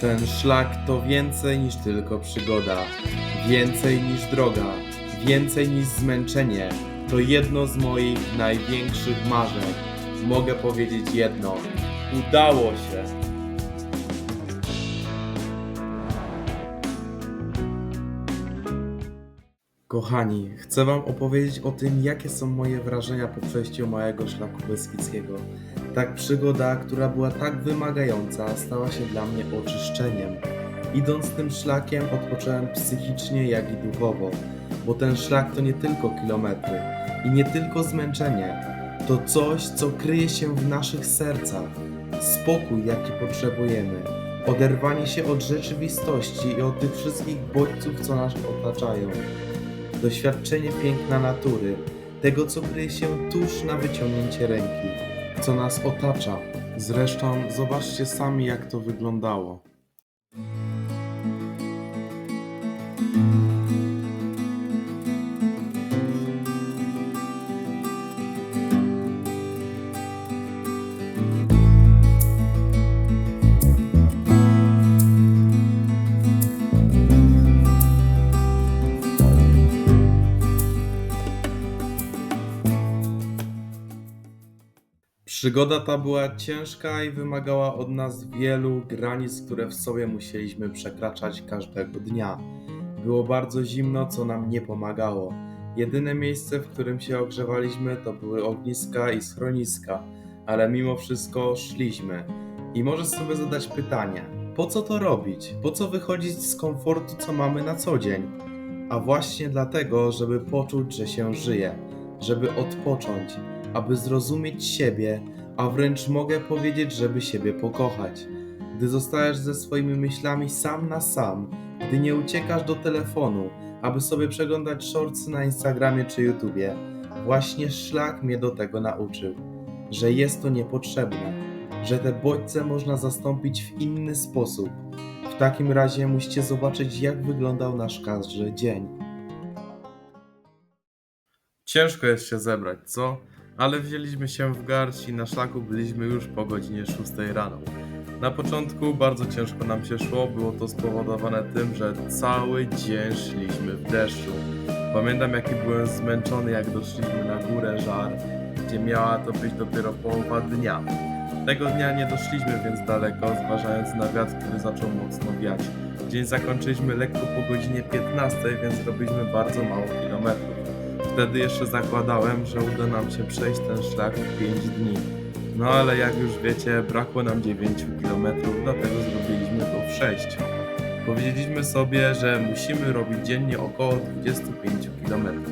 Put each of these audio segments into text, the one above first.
Ten szlak to więcej niż tylko przygoda, więcej niż droga, więcej niż zmęczenie. To jedno z moich największych marzeń. Mogę powiedzieć jedno: udało się! Kochani, chcę Wam opowiedzieć o tym, jakie są moje wrażenia po przejściu małego szlaku beskidzkiego. Tak przygoda, która była tak wymagająca, stała się dla mnie oczyszczeniem. Idąc tym szlakiem, odpocząłem psychicznie, jak i duchowo, bo ten szlak to nie tylko kilometry i nie tylko zmęczenie. To coś, co kryje się w naszych sercach. Spokój, jaki potrzebujemy. Oderwanie się od rzeczywistości i od tych wszystkich bodźców, co nas otaczają doświadczenie piękna natury, tego co kryje się tuż na wyciągnięcie ręki, co nas otacza. Zresztą zobaczcie sami jak to wyglądało. Przygoda ta była ciężka i wymagała od nas wielu granic, które w sobie musieliśmy przekraczać każdego dnia. Było bardzo zimno, co nam nie pomagało. Jedyne miejsce, w którym się ogrzewaliśmy, to były ogniska i schroniska, ale mimo wszystko szliśmy. I możesz sobie zadać pytanie: po co to robić? Po co wychodzić z komfortu, co mamy na co dzień? A właśnie dlatego, żeby poczuć, że się żyje, żeby odpocząć, aby zrozumieć siebie, a wręcz mogę powiedzieć, żeby siebie pokochać. Gdy zostajesz ze swoimi myślami sam na sam, gdy nie uciekasz do telefonu, aby sobie przeglądać shortsy na Instagramie czy YouTubie, właśnie szlak mnie do tego nauczył, że jest to niepotrzebne, że te bodźce można zastąpić w inny sposób. W takim razie musicie zobaczyć, jak wyglądał nasz każdy dzień. Ciężko jest się zebrać, co? Ale wzięliśmy się w garść i na szlaku byliśmy już po godzinie 6 rano. Na początku bardzo ciężko nam się szło, było to spowodowane tym, że cały dzień szliśmy w deszczu. Pamiętam jaki byłem zmęczony jak doszliśmy na górę żar, gdzie miała to być dopiero połowa dnia. Tego dnia nie doszliśmy więc daleko, zważając na wiatr, który zaczął mocno wiać. Dzień zakończyliśmy lekko po godzinie 15, więc zrobiliśmy bardzo mało kilometrów. Wtedy jeszcze zakładałem, że uda nam się przejść ten szlak w 5 dni. No ale jak już wiecie, brakło nam 9 km, dlatego zrobiliśmy to w 6. Powiedzieliśmy sobie, że musimy robić dziennie około 25 km.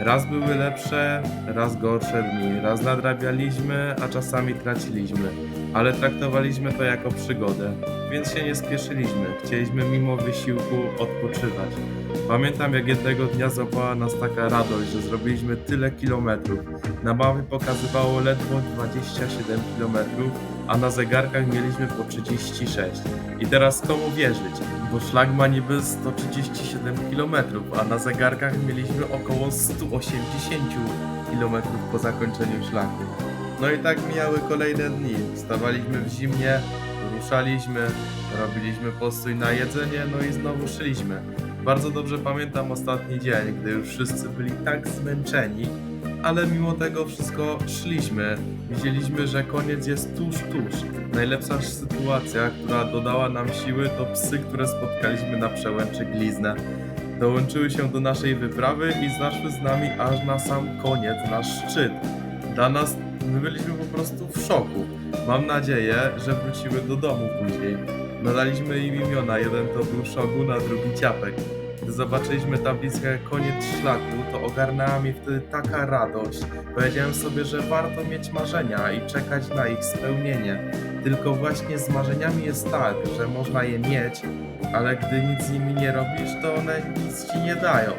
Raz były lepsze, raz gorsze dni, raz nadrabialiśmy, a czasami traciliśmy, ale traktowaliśmy to jako przygodę, więc się nie spieszyliśmy. Chcieliśmy mimo wysiłku odpoczywać. Pamiętam jak jednego dnia złapała nas taka radość, że zrobiliśmy tyle kilometrów. Na mapie pokazywało ledwo 27 kilometrów, a na zegarkach mieliśmy po 36. I teraz komu wierzyć? Bo szlak ma niby 137 km, a na zegarkach mieliśmy około 180 km po zakończeniu szlaku. No i tak mijały kolejne dni. Wstawaliśmy w zimnie, ruszaliśmy, robiliśmy postój na jedzenie, no i znowu szliśmy. Bardzo dobrze pamiętam ostatni dzień, gdy już wszyscy byli tak zmęczeni, ale mimo tego wszystko szliśmy. Widzieliśmy, że koniec jest tuż, tuż. Najlepsza sytuacja, która dodała nam siły, to psy, które spotkaliśmy na przełęczy Gliznę. Dołączyły się do naszej wyprawy i zaszły z nami aż na sam koniec, na szczyt. Dla nas my byliśmy po prostu w szoku. Mam nadzieję, że wróciły do domu później. Nadaliśmy im imiona, jeden to był Shogun, a drugi Ciapek. Gdy zobaczyliśmy tablicę koniec szlaku, to ogarnęła mnie wtedy taka radość. Powiedziałem sobie, że warto mieć marzenia i czekać na ich spełnienie. Tylko właśnie z marzeniami jest tak, że można je mieć, ale gdy nic z nimi nie robisz, to one nic ci nie dają.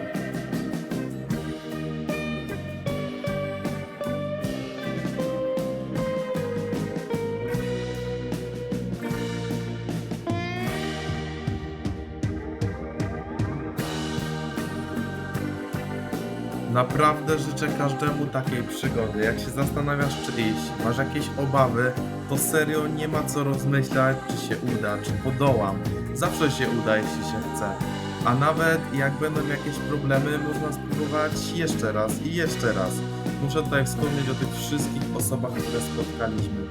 Naprawdę życzę każdemu takiej przygody. Jak się zastanawiasz, czy iść, masz jakieś obawy, to serio nie ma co rozmyślać, czy się uda, czy podołam. Zawsze się uda, jeśli się chce. A nawet jak będą jakieś problemy, można spróbować jeszcze raz i jeszcze raz. Muszę tutaj wspomnieć o tych wszystkich osobach, które spotkaliśmy.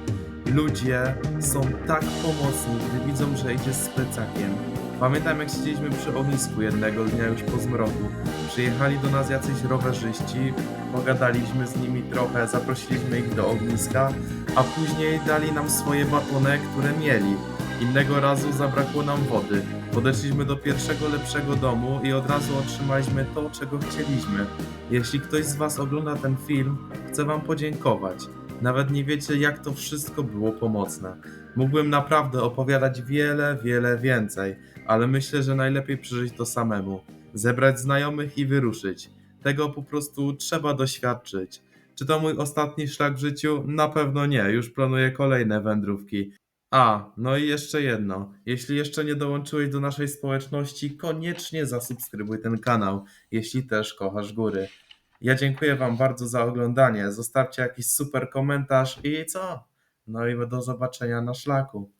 Ludzie są tak pomocni, gdy widzą, że idzie z plecakiem. Pamiętam jak siedzieliśmy przy ognisku jednego dnia już po zmroku. Przyjechali do nas jacyś rowerzyści, pogadaliśmy z nimi trochę, zaprosiliśmy ich do ogniska, a później dali nam swoje batony, które mieli. Innego razu zabrakło nam wody. Podeszliśmy do pierwszego lepszego domu i od razu otrzymaliśmy to, czego chcieliśmy. Jeśli ktoś z Was ogląda ten film, chcę Wam podziękować. Nawet nie wiecie, jak to wszystko było pomocne. Mógłbym naprawdę opowiadać wiele, wiele więcej, ale myślę, że najlepiej przeżyć to samemu. Zebrać znajomych i wyruszyć. Tego po prostu trzeba doświadczyć. Czy to mój ostatni szlak w życiu? Na pewno nie, już planuję kolejne wędrówki. A, no i jeszcze jedno. Jeśli jeszcze nie dołączyłeś do naszej społeczności, koniecznie zasubskrybuj ten kanał, jeśli też kochasz góry. Ja dziękuję Wam bardzo za oglądanie. Zostawcie jakiś super komentarz i co? No i do zobaczenia na szlaku.